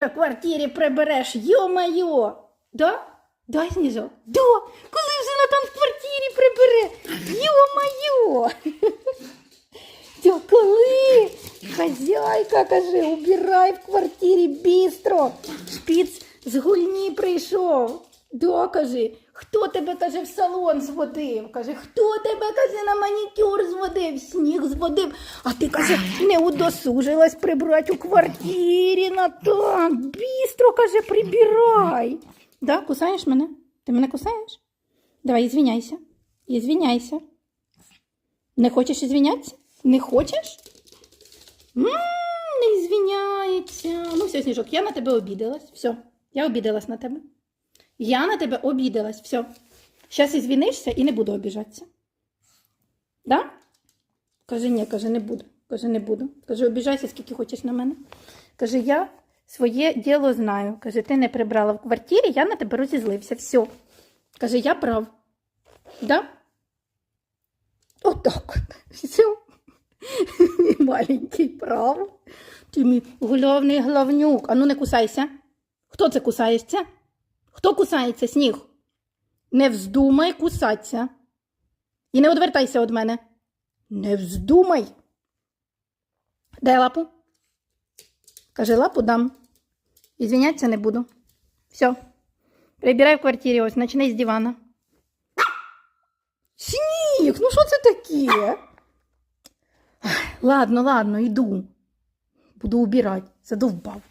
в квартирі прибереш, йо-майо. Да? Да, Сніжок? Да. Коли вже Натан в квартирі прибере? Йо-майо. Да, коли? Хазяйка, каже, убирай в квартирі бістро. Шпіц з гульні прийшов. Да, каже, хто тебе, каже, в салон зводив? Каже, хто тебе, каже, на манікюр зводив, сніг зводив, а ти, каже, не удосужилась прибрати у квартирі, Натан. Бістро, каже, прибирай. Да, кусаєш мене? Ти мене кусаєш? Давай, ізвиняйся. Ізвиняйся. Не хочеш ізвинятися? Не хочеш? м не звіняється. Ну, все, Сніжок, я на тебе обідалась. Все, я обідалась на тебе. Я на тебе обідалась. Все. Зараз ізвінишся і не буду обіжатися. Да? Каже, ні, каже, не буду. Каже, не буду. Каже, обіжайся, скільки хочеш на мене. Каже, я своє діло знаю. Каже, ти не прибрала в квартирі, я на тебе розізлився. Все. Каже, я прав. Да? Отак. Все. Маленький прав. Ти мій головний главнюк. А ну не кусайся. Хто це кусається? Хто кусається, сніг? Не вздумай кусатися. І не одвертайся від мене. Не вздумай. Дай лапу. Каже, лапу дам. Ізвінятися не буду. Все. Прибирай в квартирі ось, почни з дивана. Сніг, ну що це таке? Ладно, ладно, йду. Буду убирать. Задовбав.